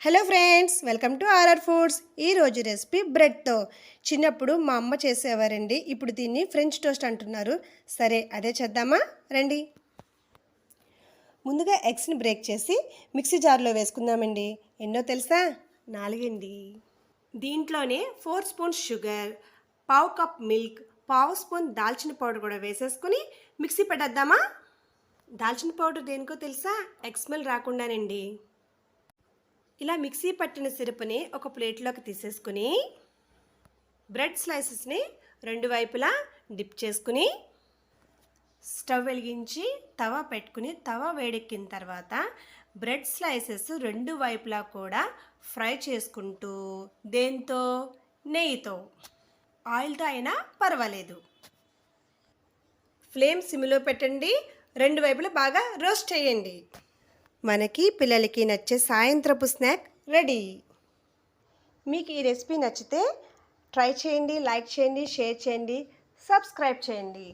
Hello friends welcome to RR foods. ఈరోజు recipe బ్రెడ్తో. చిన్నప్పుడు మా అమ్మ చేసేవారండి. ఇప్పుడు దీన్ని ఫ్రెంచ్ టోస్ట్ అంటున్నారు. సరే అదే చేద్దామా? రండి. ముందుగా ఎగ్స్ని బ్రేక్ చేసి మిక్సీ జార్లో వేసుకుందామండి. ఎన్నో తెలుసా? నాలుగండి. దీంట్లోనే ఫోర్ స్పూన్స్ షుగర్ పావు కప్ మిల్క్ పావు స్పూన్ దాల్చిన పౌడర్ కూడా వేసేసుకుని మిక్సీ పెట్టేద్దామా? దాల్చిన పౌడర్ దేనికో తెలుసా? ఎగ్ స్మెల్ రాకుండానండి. ఇలా మిక్సీ పట్టిన సిరపుని ఒక ప్లేట్లోకి తీసేసుకుని బ్రెడ్ స్లైసెస్ని రెండు వైపులా డిప్ చేసుకుని స్టవ్ వెలిగించి తవ పెట్టుకుని తవ వేడెక్కిన తర్వాత బ్రెడ్ స్లైసెస్ రెండు వైపులా కూడా ఫ్రై చేసుకుంటూ దేంతో? నెయ్యితో. ఆయిల్తో అయినా పర్వాలేదు. ఫ్లేమ్ సిమ్లో పెట్టండి రెండు వైపులా బాగా రోస్ట్ చేయండి. మనకి పిల్లలకి నచ్చే సాయంత్రపు స్నాక్ రెడీ. మీకు ఈ రెసిపీ నచ్చితే ట్రై చేయండి లైక్ చేయండి షేర్ చేయండి సబ్స్క్రైబ్ చేయండి.